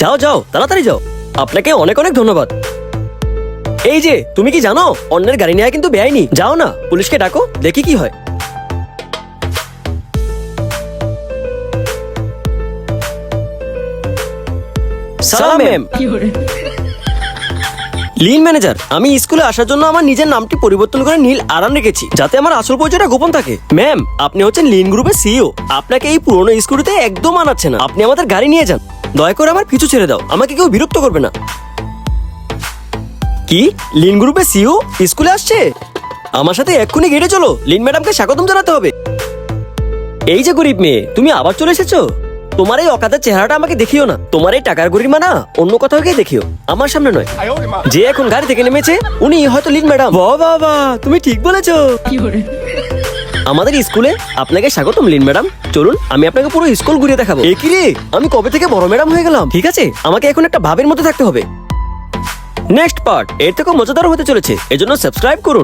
যাও যাও তাড়াতাড়ি যাও। আপনাকে অনেক অনেক ধন্যবাদ। এই যে তুমি কি জানো অন্যের গাড়ি নেওয়া কিন্তু বেআইনি। যাও না পুলিশকে ডাকো দেখি কি হয়। সালাম ম্যাম লিন ম্যানেজার আমি স্কুলে আসার জন্য আমার নিজের নামটি পরিবর্তন করে নীল আরাম রেখেছি যাতে আমার আসল পরিচয়টা গোপন থাকে। ম্যাম আপনি হচ্ছেন লিন গ্রুপের সিইও আপনাকে এই পুরনো স্কুটিতে একদম মানাচ্ছে না। আপনি আমাদের গাড়ি নিয়ে যান। দয়া করে আমার পিছু ছেড়ে দাও। আমাকে কেউ বিরক্ত করবে না। কি? লিন গ্রুপের সিইও স্কুলে আসছে? আমার সাথে এক্ষুনি গেটে চলো। লিন ম্যাডামকে স্বাগতম জানাতে হবে। এই যে গরিব মেয়ে, তুমি আবার চলে এসেছ? তোমার এই অকাতের চেহারাটা আমাকে দেখিও না। তোমার এই টাকার গরিমা না, অন্য কোথাও গিয়ে দেখিও। আমার সামনে নয়। যে এখন গাড়ি থেকে নেমেছে, উনি হয়তো লিন ম্যাডাম। বাবা তুমি ঠিক বলেছ। আমাদের স্কুলে আপনাকে স্বাগতম লিন ম্যাডাম। চলুন আমি আপনাকে পুরো স্কুল ঘুরিয়ে দেখাবো। এ কি রে? আমি কবে থেকে বড় ম্যাডাম হয়ে গেলাম? ঠিক আছে আমাকে এখন একটা ভাবের মধ্যে থাকতে হবে। নেক্সট পার্ট এর থেকেও মজাদার হতে চলেছে। এজন্য সাবস্ক্রাইব করুন।